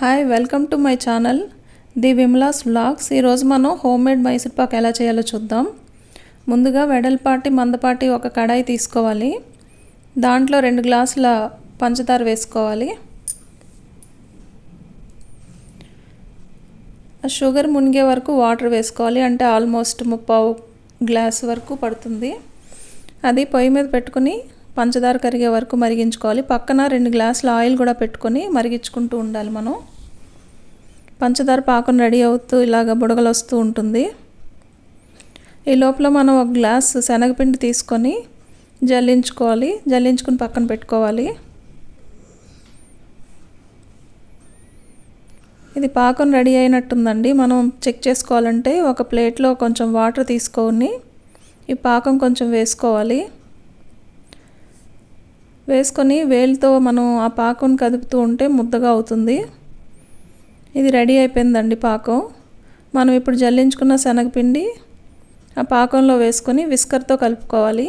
Hi welcome to my channel the Vimla's vlogs ఈరోజు మనం home made Mysore Pak ఎలా చేయాలో చూద్దాం. ముందుగా వెడల్పాటి మందపాటి ఒక కడాయి తీసుకోవాలి. దాంట్లో రెండు గ్లాసుల పంచదార వేసుకోవాలి. షుగర్ మునిగే వరకు వాటర్ వేసుకోవాలి. అంటే ఆల్మోస్ట్ ముప్పావు గ్లాస్ వరకు పడుతుంది. అది పొయ్యి మీద పెట్టుకుని పంచదార కరిగే వరకు మరిగించుకోవాలి. పక్కన రెండు గ్లాసుల ఆయిల్ కూడా పెట్టుకొని మరిగించుకుంటూ ఉండాలి మనం. పంచదార పాకం రెడీ అవుతూ ఇలాగ బుడగలు వస్తూ ఉంటుంది. ఈ లోపల మనం ఒక గ్లాస్ శనగపిండి తీసుకొని జల్లించుకోవాలి. జల్లించుకుని పక్కన పెట్టుకోవాలి. ఇది పాకం రెడీ అయినట్టుందండి. మనం చెక్ చేసుకోవాలంటే ఒక ప్లేట్లో కొంచెం వాటర్ తీసుకొని ఈ పాకం కొంచెం వేసుకోవాలి. వేసుకొని వేలితో మనం ఆ పాకం కదుపుతూ ఉంటే ముద్దగా అవుతుంది. ఇది రెడీ అయిపోయిందండి పాకం. మనం ఇప్పుడు జల్లించుకున్న శనగపిండి ఆ పాకంలో వేసుకొని విస్కర్తో కలుపుకోవాలి.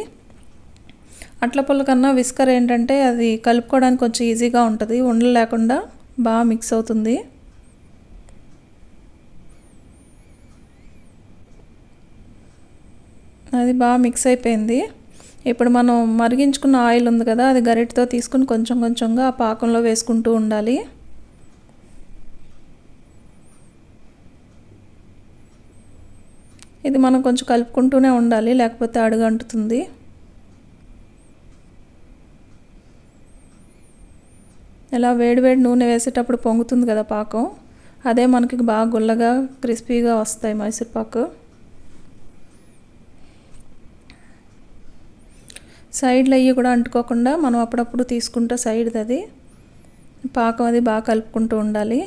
అట్ల పుల్ల కన్నా విస్కర్ ఏంటంటే అది కలుపుకోవడానికి కొంచెం ఈజీగా ఉంటుంది. ఉండలు లేకుండా బాగా మిక్స్ అవుతుంది. అది బాగా మిక్స్ అయిపోయింది. ఇప్పుడు మనం మరిగించుకున్న ఆయిల్ ఉంది కదా అది గరిటతో తీసుకుని కొంచెం కొంచెంగా ఆ పాకంలో వేసుకుంటూ ఉండాలి. ఇది మనం కొంచెం కలుపుకుంటూనే ఉండాలి లేకపోతే అడుగంటుతుంది. ఇలా వేడివేడి నూనె వేసేటప్పుడు పొంగుతుంది కదా పాకం. అదే మనకి బాగా గుల్లగా క్రిస్పీగా వస్తాయి మైసూర్పాకు సైడ్లు అవి కూడా అంటుకోకుండా మనం అప్పుడప్పుడు తీసుకుంటే సైడ్ది అది. పాకం అది బాగా కలుపుకుంటూ ఉండాలి.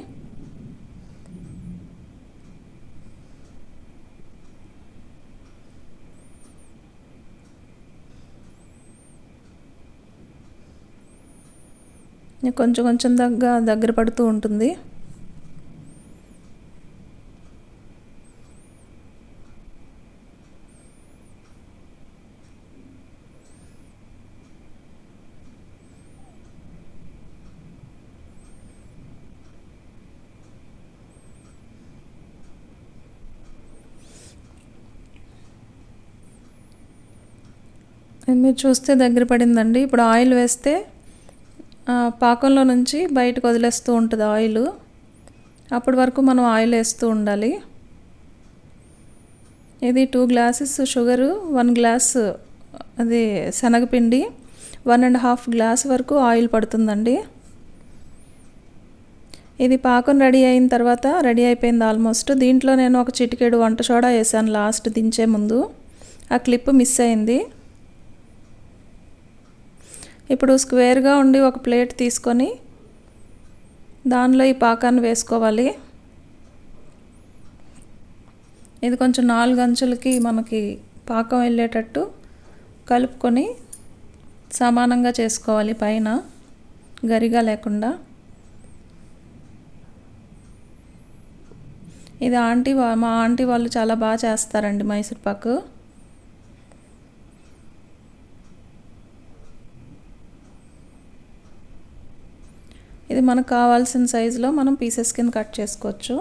కొంచెం కొంచెం దగ్గర దగ్గర పడుతూ ఉంటుంది. మీరు చూస్తే దగ్గర పడిందండి. ఇప్పుడు ఆయిల్ వేస్తే పాకంలో నుంచి బయటకు వదిలేస్తూ ఉంటుంది ఆయిల్. అప్పటి వరకు మనం ఆయిల్ వేస్తూ ఉండాలి. ఇది two glasses sugar one glass అది శనగపిండి వన్ అండ్ హాఫ్ గ్లాస్ వరకు ఆయిల్ పడుతుందండి. ఇది పాకం రెడీ అయిన తర్వాత రెడీ అయిపోయింది ఆల్మోస్ట్. దీంట్లో నేను ఒక చిటికెడు వంట సోడా వేసాను లాస్ట్ దించే ముందు. ఆ క్లిప్ మిస్ అయింది. ఇప్పుడు స్క్వేర్గా ఉండి ఒక ప్లేట్ తీసుకొని దానిలో ఈ పాకాన్ని వేసుకోవాలి. ఇది కొంచెం నాలుగు అంచులకి మనకి పాకం వెళ్ళేటట్టు కలుపుకొని సమానంగా చేసుకోవాలి పైన గరిగా లేకుండా. ఇది ఆంటీ మా ఆంటీ వాళ్ళు చాలా బాగా చేస్తారండి మైసూర్పాకు ఇది మనకు కావాల్సిన సైజులో మనం పీసెస్ కింద కట్ చేసుకోవచ్చు.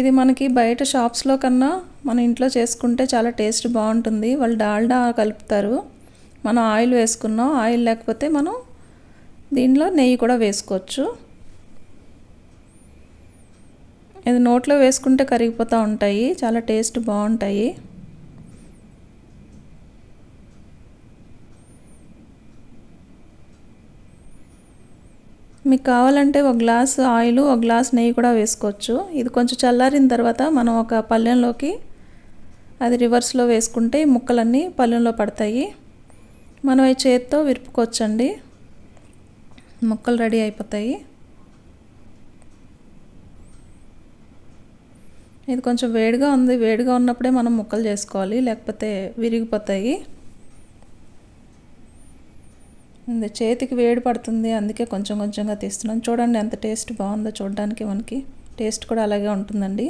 ఇది మనకి బయట షాప్స్లో కన్నా మన ఇంట్లో చేసుకుంటే చాలా టేస్ట్ బాగుంటుంది. వాళ్ళు డాల్డా కలుపుతారు. మనం ఆయిల్ వేసుకున్నాం ఆయిల్ లేకపోతే మనం దీనిలో నెయ్యి కూడా వేసుకోవచ్చు. ఇది నోట్లో వేసుకుంటే కరిగిపోతూ ఉంటాయి. చాలా టేస్ట్ బాగుంటాయి. మీకు కావాలంటే ఒక గ్లాస్ ఆయిల్ ఒక గ్లాస్ నెయ్యి కూడా వేసుకోవచ్చు. ఇది కొంచెం చల్లారిన తర్వాత మనం ఒక పళ్ళెంలోకి అది రివర్స్లో వేసుకుంటే ముక్కలన్నీ పళ్ళెంలో పడతాయి. మనం ఈ చేతితో విరుపుకోవచ్చండి. ముక్కలు రెడీ అయిపోతాయి. ఇది కొంచెం వేడిగా ఉంది. వేడిగా ఉన్నప్పుడే మనం ముక్కలు చేసుకోవాలి లేకపోతే విరిగిపోతాయి. చేతికి వేడి పడుతుంది అందుకే కొంచెం కొంచెంగా తీస్తున్నాను చూడండి ఎంత టేస్ట్ బాగుందో చూడడానికి మనకి. టేస్ట్ కూడా అలాగే ఉంటుందండి.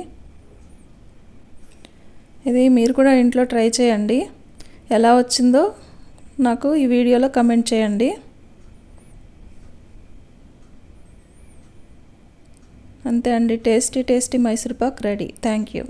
ఇది మీరు కూడా ఇంట్లో ట్రై చేయండి. ఎలా వచ్చిందో నాకు ఈ వీడియోలో కమెంట్ చేయండి. అంతే అండి. Tasty tasty Mysore pak ready. Thank you.